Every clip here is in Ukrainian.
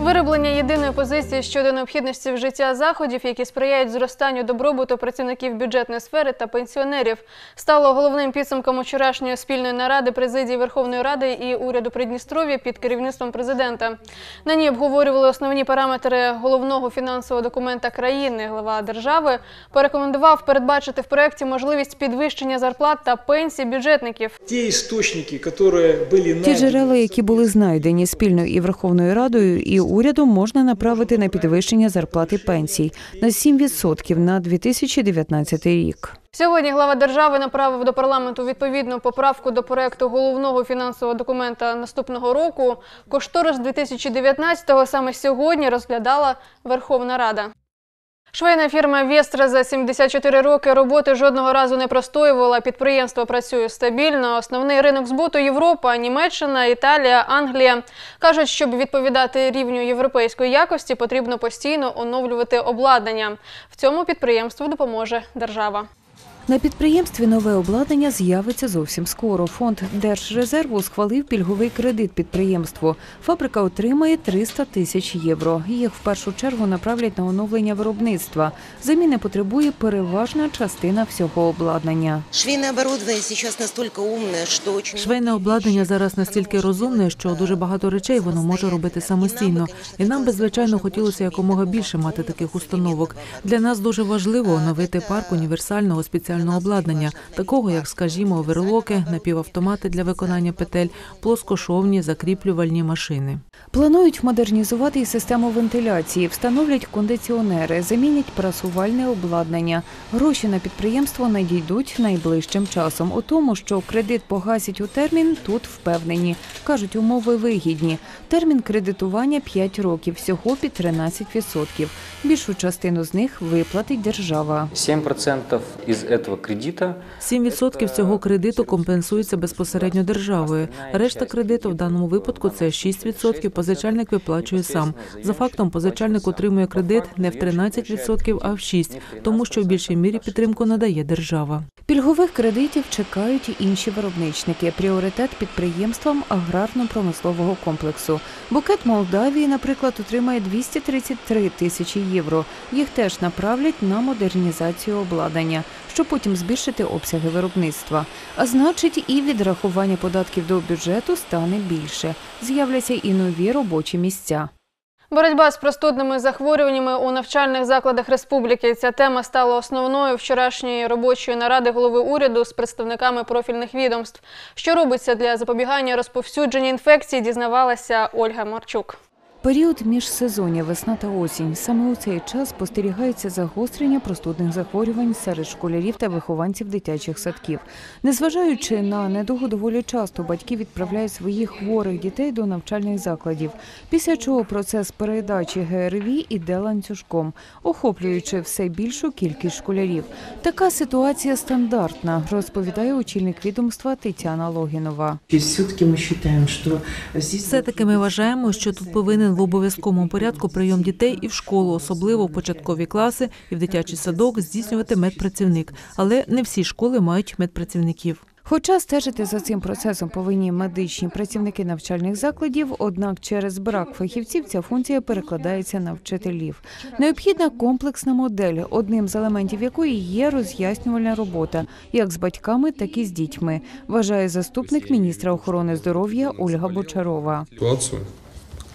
Вироблення єдиної позиції щодо необхідності вжиття заходів, які сприяють зростанню добробуту працівників бюджетної сфери та пенсіонерів, стало головним підсумком вчорашньої спільної наради президії Верховної Ради і уряду Придністров'я під керівництвом президента. На ній обговорювали основні параметри головного фінансового документа країни. Глава держави порекомендував передбачити в проєкті можливість підвищення зарплат та пенсій бюджетників. Те источники, которые были Ті найдены- джерела, які були знайдені спільно і Верховною Радою, і урядом, можна направити на підвищення зарплати пенсій на 7% на 2019 рік. Сьогодні глава держави направив до парламенту відповідну поправку до проекту головного фінансового документа наступного року. Кошторис 2019-го саме сьогодні розглядала Верховна Рада. Швейна фірма Вестра за 74 роки роботи жодного разу не простоювала. Підприємство працює стабільно. Основний ринок збуту Європа, Німеччина, Італія, Англія. Кажуть, щоб відповідати рівню європейської якості, потрібно постійно оновлювати обладнання. В цьому підприємству допоможе держава. На підприємстві нове обладнання з'явиться зовсім скоро. Фонд Держрезерву схвалив пільговий кредит підприємству. Фабрика отримає 300 тисяч євро. Їх в першу чергу направлять на оновлення виробництва. Заміни потребує переважна частина всього обладнання. Швейное оборудование сейчас настолько умное, что очень... Швейне обладнання зараз настільки розумне, що дуже багато речей воно може робити самостійно. І нам би звичайно хотілося якомога більше мати таких установок. Для нас дуже важливо оновити парк універсального спеціального обладнання, такого як, скажімо, оверлоки, напівавтомати для виконання петель, плоскошовні, закріплювальні машини. Планують модернізувати і систему вентиляції, встановлять кондиціонери, замінять прасувальне обладнання. Гроші на підприємство надійдуть найближчим часом. У тому, що кредит погасять у термін, тут впевнені. Кажуть, умови вигідні. Термін кредитування 5 років, всього під 13%. Більшу частину з них виплатить держава. 7% из этого кредита 7% цього кредиту компенсується безпосередньо державою. Решта кредиту в даному випадку це 6%, позичальник виплачує сам. За фактом, позичальник отримує кредит не в 13%, а в 6%, тому що в більшій мірі підтримку надає держава. Пільгових кредитів чекають і інші виробничники. Пріоритет підприємствам аграрно-промислового комплексу. Букет Молдавії, наприклад, отримає 233 тисячі євро. Їх теж направлять на модернізацію обладнання, щоб потім збільшити обсяги виробництва. А значить, і відрахування податків до бюджету стане більше. З'являться і нові робочі місця. Боротьба з простудними захворюваннями у навчальних закладах республіки. Ця тема стала основною вчорашньої робочої наради голови уряду з представниками профільних відомств. Що робиться для запобігання розповсюдження інфекцій, дізнавалася Ольга Марчук. Період міжсезоння весна та осінь. Саме у цей час спостерігається загострення простудних захворювань серед школярів та вихованців дитячих садків. Незважаючи на недугу, доволі часто батьки відправляють своїх хворих дітей до навчальних закладів, після чого процес передачі ГРВІ іде ланцюжком, охоплюючи все більшу кількість школярів. Така ситуація стандартна, розповідає очільник відомства Тетяна Логінова. Считаем. Все-таки ми вважаємо, що тут повинен в обов'язковому порядку прийом дітей і в школу, особливо в початкові класи і в дитячий садок здійснювати медпрацівник. Але не всі школи мають медпрацівників. Хоча стежити за цим процесом повинні медичні працівники навчальних закладів, однак через брак фахівців ця функція перекладається на вчителів. Необхідна комплексна модель, одним з елементів якої є роз'яснювальна робота, як з батьками, так і з дітьми, вважає заступник міністра охорони здоров'я Ольга Бочарова. которая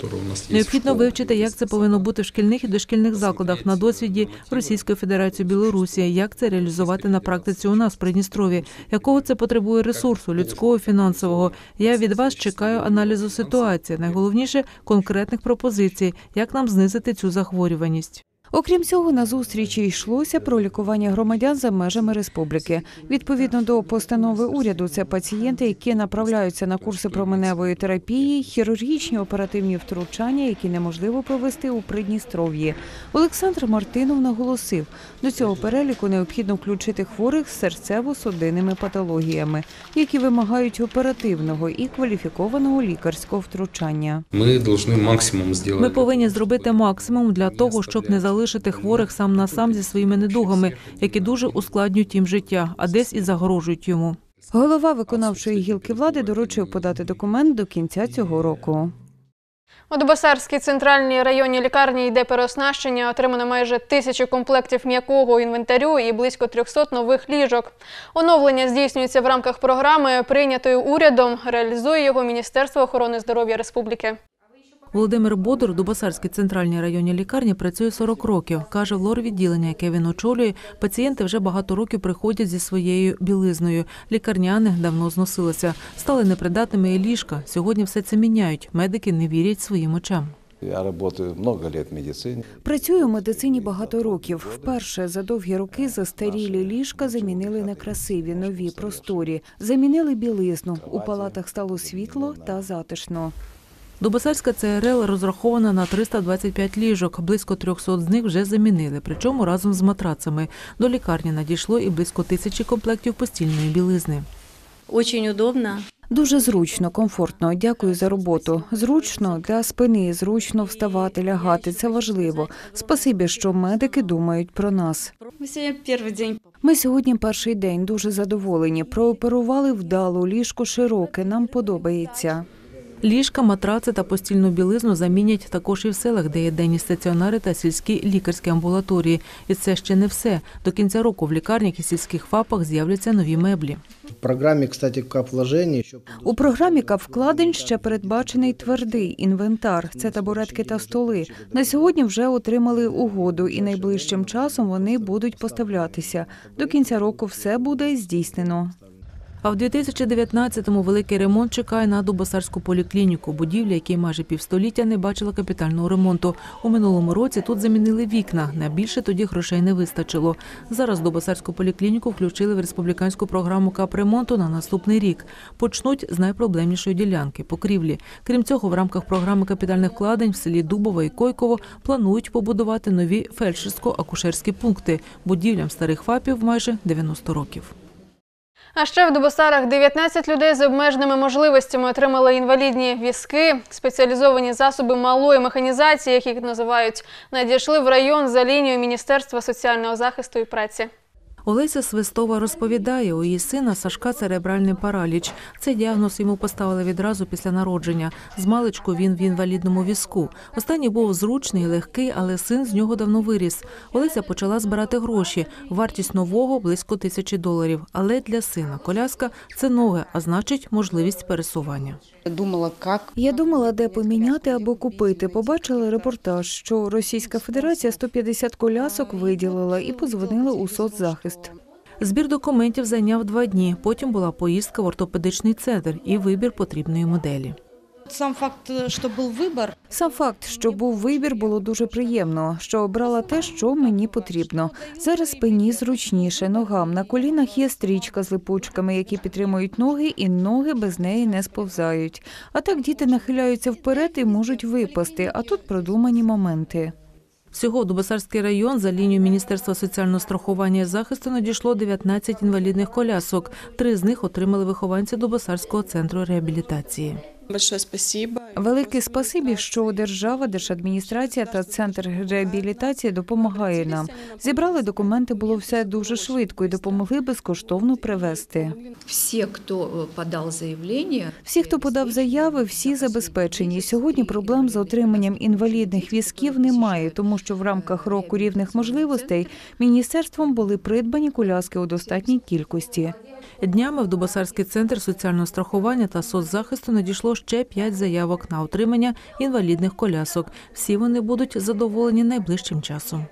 у нас є Необхідно вивчити, як це повинно бути в шкільних і дошкільних закладах. на досвіді Російської Федерації Білорусі, як це реалізувати на практиці у нас в Придністрові, якого це потребує ресурсу, людського, фінансового. Я від вас чекаю аналізу ситуації. Найголовніше конкретних пропозицій, як нам знизити цю захворюваність. Окрім цього, на зустрічі йшлося про лікування громадян за межами республіки. Відповідно до постанови уряду, це пацієнти, які направляються на курси променевої терапії, хірургічні оперативні втручання, які неможливо провести у Придністров'ї. Олександр Мартинов наголосив, до цього переліку необхідно включити хворих з серцево-судинними патологіями, які вимагають оперативного і кваліфікованого лікарського втручання. Максимум. Ми повинні зробити максимум для того, щоб не залишити залишити хворих сам на сам зі своїми недугами, які дуже ускладнюють їм життя, а десь і загрожують йому. Голова виконавчої гілки влади доручив подати документ до кінця цього року. У Дубасарській центральній районній лікарні йде переоснащення. Отримано майже тисячу комплектів м'якого інвентарю і близько 300 нових ліжок. Оновлення здійснюється в рамках програми, прийнятої урядом. Реалізує його Міністерство охорони здоров'я республіки. Володимир Бодор у Дубасарській центральній районній лікарні працює 40 років. Каже, в лор-відділення, яке він очолює, пацієнти вже багато років приходять зі своєю білизною. Лікарняни давно зносилися, стали непридатними і ліжка. Сьогодні все це міняють. Медики не вірять своїм очам. Я работаю много лет в медицине. Працюю в медицині багато років. Вперше за довгі роки застарілі ліжка замінили на красиві, нові, просторі. Замінили білизну. У палатах стало світло та затишно. Дубасарська ЦРЛ розрахована на 325 ліжок. Близько 300 з них вже замінили, причому разом з матрацами. До лікарні надійшло і близько тисячі комплектів постільної білизни. Очень удобно. Дуже зручно, комфортно. Дякую за роботу. Зручно для спини, зручно вставати, лягати. Це важливо. Спасибі, що медики думають про нас. Ми сьогодні перший день дуже задоволені. Прооперували вдало, ліжко широке. Нам подобається. Ліжка, матраци та постільну білизну замінять також і в селах, де є денні стаціонари та сільські лікарські амбулаторії. І це ще не все. До кінця року в лікарнях і сільських ФАПах з'являться нові меблі. В программе, кстати, кап вложений У програмі «Капвкладень» ще передбачений твердий інвентар. Це табуретки та столи. На сьогодні вже отримали угоду, і найближчим часом вони будуть поставлятися. До кінця року все буде здійснено. А в 2019-му великий ремонт чекає на Дубосарську поліклініку, будівля, якій майже півстоліття не бачила капітального ремонту. У минулому році тут замінили вікна. На більше тоді грошей не вистачило. Зараз Дубосарську поліклініку включили в республіканську програму капремонту на наступний рік. Почнуть з найпроблемнішої ділянки покрівлі. Крім цього, в рамках програми капітальних вкладень в селі Дубово і Койково планують побудувати нові фельдшерсько-акушерські пункти будівлям старих ФАПів майже 90 років. А ще в Дубосарах 19 людей з обмеженими можливостями отримали інвалідні візки. Спеціалізовані засоби малої механізації, як їх називають, надійшли в район за лінією Міністерства соціального захисту і праці. Олеся Свистова розповідає, у її сина Сашка церебральний параліч. Цей діагноз йому поставили відразу після народження. З маличку він в інвалідному візку. Останній був зручний, легкий, але син з нього давно виріс. Олеся почала збирати гроші. Вартість нового близько тисячі доларів. Але для сина коляска це нове, а значить можливість пересування. Думала, как Я думала, де поміняти або купити. Побачила репортаж, що Російська Федерація 150 колясок виділила і позвонила у соцзахист. Збір документів зайняв два дні. Потім була поїздка в ортопедичний центр і вибір потрібної моделі. сам факт, что был выбор, Сам факт, що був вибір, було дуже приємно, що обрала те, що мені потрібно. Зараз спині зручніше, ногам на колінах є стрічка з липучками, які підтримують ноги, і ноги без неї не сповзають. А так діти нахиляються вперед і можуть випасти. А тут продумані моменти. Всього в Дубасарський район за лінією Міністерства соціального страхування і захисту надійшло 19 інвалідних колясок. Три з них отримали вихованці Дубасарського центру реабілітації. Большое спасибо. Велике спасибі, що держава, держадміністрація та центр реабілітації допомагає нам. Зібрали документи, було все дуже швидко і допомогли безкоштовно привезти. Все, кто э, подал заявление, Всі, хто подав заяви, всі забезпечені. Сьогодні проблем з отриманням інвалідних візків немає, тому що в рамках року рівних можливостей міністерством були придбані коляски у достатній кількості. Днями в Дубосарський центр соціального страхування та соцзахисту надійшло ще п'ять заявок на отримання інвалідних колясок. Всі вони будуть задоволені найближчим часом.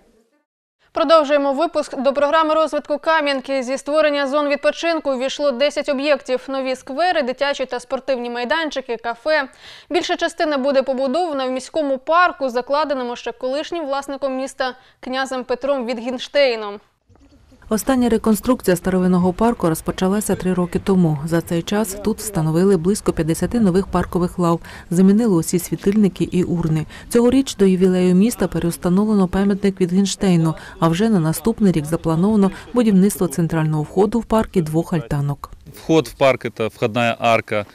Продовжуємо випуск. До програми розвитку Кам'янки зі створення зон відпочинку увійшло 10 об'єктів. Нові сквери, дитячі та спортивні майданчики, кафе. Більша частина буде побудована в міському парку, закладеному ще колишнім власником міста князем Петром Вітгінштейном. Остання реконструкція старовинного парку розпочалася три роки тому. За цей час тут встановили близько 50 нових паркових лав, замінили усі світильники і урни. Цьогоріч до ювілею міста переустановлено пам'ятник від Гінштейну, а вже на наступний рік заплановано будівництво центрального входу в парк і двох альтанок. Вход в парк – это входная арка.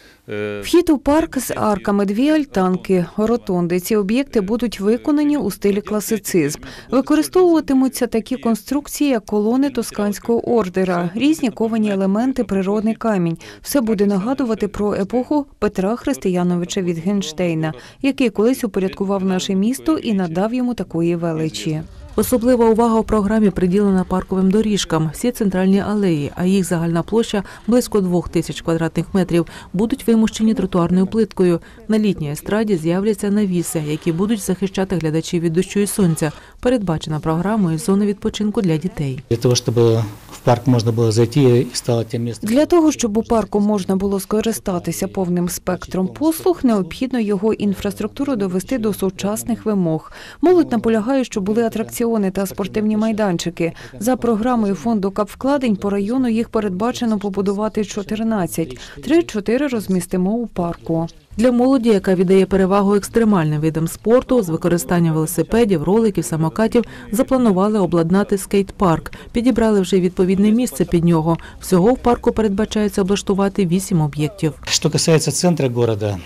Вхід у парк з арками, дві альтанки, ротонди. Ці об'єкти будуть виконані у стилі класицизм. Використовуватимуться такі конструкції, як колони тосканського ордера, різні ковані елементи, природний камінь. Все буде нагадувати про епоху Петра Християновича Вітгенштейна, який колись упорядкував наше місто і надав йому такої величі. Особлива увага у програмі приділена парковим доріжкам. Всі центральні алеї, а їх загальна площа близько двох тисяч квадратних метрів, будуть вимущені тротуарною плиткою. На літній естраді з'являться навіси, які будуть захищати глядачів від дощу і сонця. Передбачена програмою зона відпочинку для дітей. Для того, чтобы парк можно было зайти и стало тем местом. Для того, щоб у парку можна було скористатися повним спектром послуг, необхідно його інфраструктуру довести до сучасних вимог. Молодь наполягає, що були атракціони та спортивні майданчики. За програмою фонду капвкладень по району їх передбачено побудувати 14. Три-чотири розмістимо у парку. Для молоді, яка віддає перевагу екстремальним видам спорту, з використанням велосипедів, роликів, самокатів, запланували обладнати скейт-парк. Підібрали вже відповідне місце під нього. Всього в парку передбачається облаштувати вісім об'єктів. Що стосується центру города,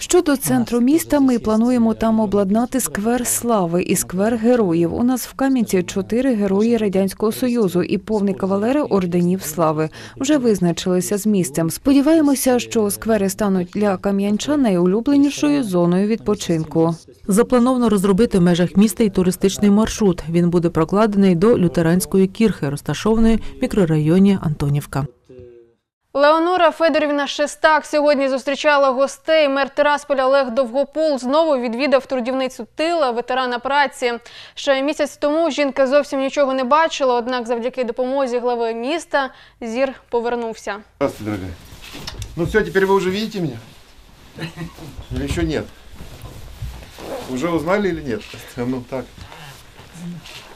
Щодо центру міста, ми плануємо там обладнати сквер слави і сквер героїв. У нас в Кам'янці чотири герої радянського союзу і повні кавалери орденів слави. Вже визначилися з місцем. Сподіваємося, що сквери стануть для кам'янчан найулюбленішою зоною відпочинку. Заплановано розробити в межах міста і туристичний маршрут. Він буде прокладений до лютеранської кірхи, розташованої в мікрорайоні Антонівка. Леонора Федорівна Шестак сьогодні зустрічала гостей. Мер Тирасполя Олег Довгопол знову відвідав трудівницю тила, ветерана праці. Ще місяць тому жінка зовсім нічого не бачила, однак завдяки допомозі глави міста зір повернувся. Здравствуйте, дорогая. Ну все, теперь вы уже видите меня? Или еще нет? Уже узнали или нет? Ну так.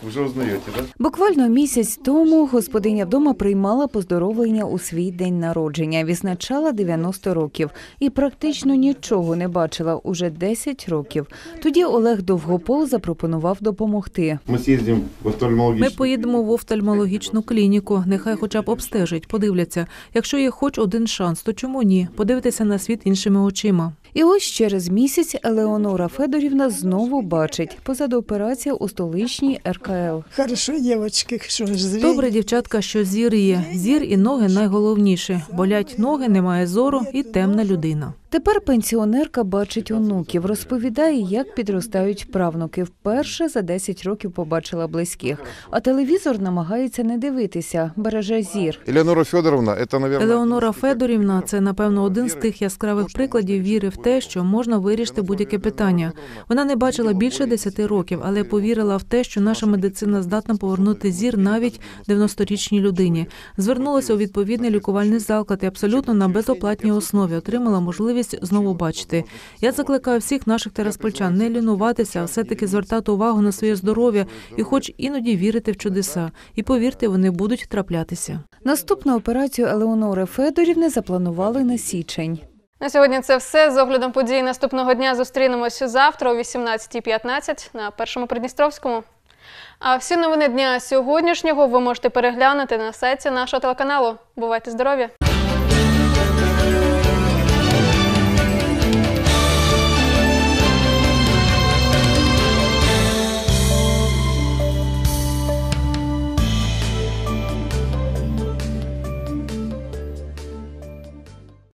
Уже узнаете, да? Буквально місяць тому господиня вдома приймала поздоровлення у свій день народження. Відзначала 90 років і практично нічого не бачила уже 10 років. Тоді Олег Довгопол запропонував допомогти. Мы съездим в Ми поїдемо в офтальмологічну клініку. Нехай хоча б обстежать, подивляться. Якщо є хоч один шанс, то чому ні? Подивитися на світ іншими очима. І ось через місяць Елеонора Федорівна знову бачить позаду операція у столичній РКЛ. Хорошо, девочки, що ж зрі. Добре, дівчатка, що зір є. Зір і ноги найголовніше. Болять ноги, немає зору і темна людина. Тепер пенсіонерка бачить онуків, розповідає, як підростають правнуки. Вперше за 10 років побачила близьких. А телевізор намагається не дивитися, береже зір. Елеонора Федоровна, это, наверное... Елеонора Федорівна це напевно один з тих яскравих прикладів віри в те, що можна вирішити будь-яке питання. Вона не бачила більше 10 років, але повірила в те, що наша медицина здатна повернути зір навіть 90-річній людині. Звернулася у відповідний лікувальний заклад і абсолютно на безоплатній основі отримала можливість знову бачити. Я закликаю всіх наших тераспольчан не лінуватися, а все-таки звертати увагу на своє здоров'я і, хоч іноді вірити в чудеса. І повірте, вони будуть траплятися. Наступну операцію Елеонори Федорівни запланували на січень. На сьогодні це все. З оглядом подій наступного дня зустрінемося завтра о 18.15 на першому Придністровському. А всі новини дня сьогоднішнього ви можете переглянути на сайті нашого телеканалу. Бувайте здорові!